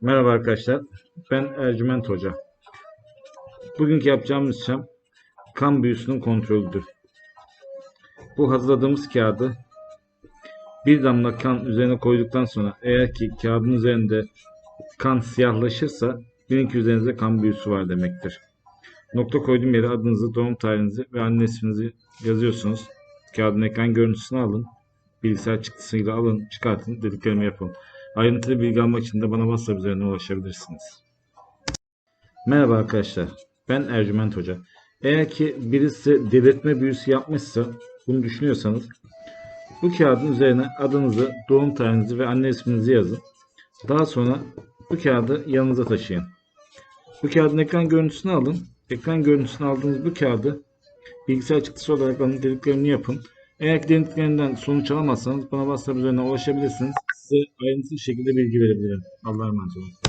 Merhaba arkadaşlar. Ben Ercüment Hoca. Bugünkü yapacağımız işlem kan büyüsünün kontrolüdür. Bu hazırladığımız kağıdı bir damla kan üzerine koyduktan sonra eğer ki kağıdın üzerinde kan siyahlaşırsa bilin ki üzerinizde kan büyüsü var demektir. Nokta koyduğum yere adınızı, doğum tarihinizi ve anne isminizi yazıyorsunuz. Kağıdın ekran görüntüsünü alın. Bilgisayar çıktısıyla alın, çıkartın, dediklerimi yapın. Ayrıntılı bilgi almak için de bana WhatsApp üzerinden ulaşabilirsiniz. Merhaba arkadaşlar. Ben Ercüment Hoca. Eğer ki birisi delirtme büyüsü yapmışsa, bunu düşünüyorsanız bu kağıdın üzerine adınızı, doğum tarihinizi ve anne isminizi yazın. Daha sonra bu kağıdı yanınıza taşıyın. Bu kağıdın ekran görüntüsünü alın. Ekran görüntüsünü aldığınız bu kağıdı bilgisayar çıktısı olarak alın, dediklerini yapın. Eğer ki denediklerinden sonuç alamazsanız bana WhatsApp üzerinden ulaşabilirsiniz. Size ayrıntılı şekilde bilgi verebilirim. Allah'a emanet olun.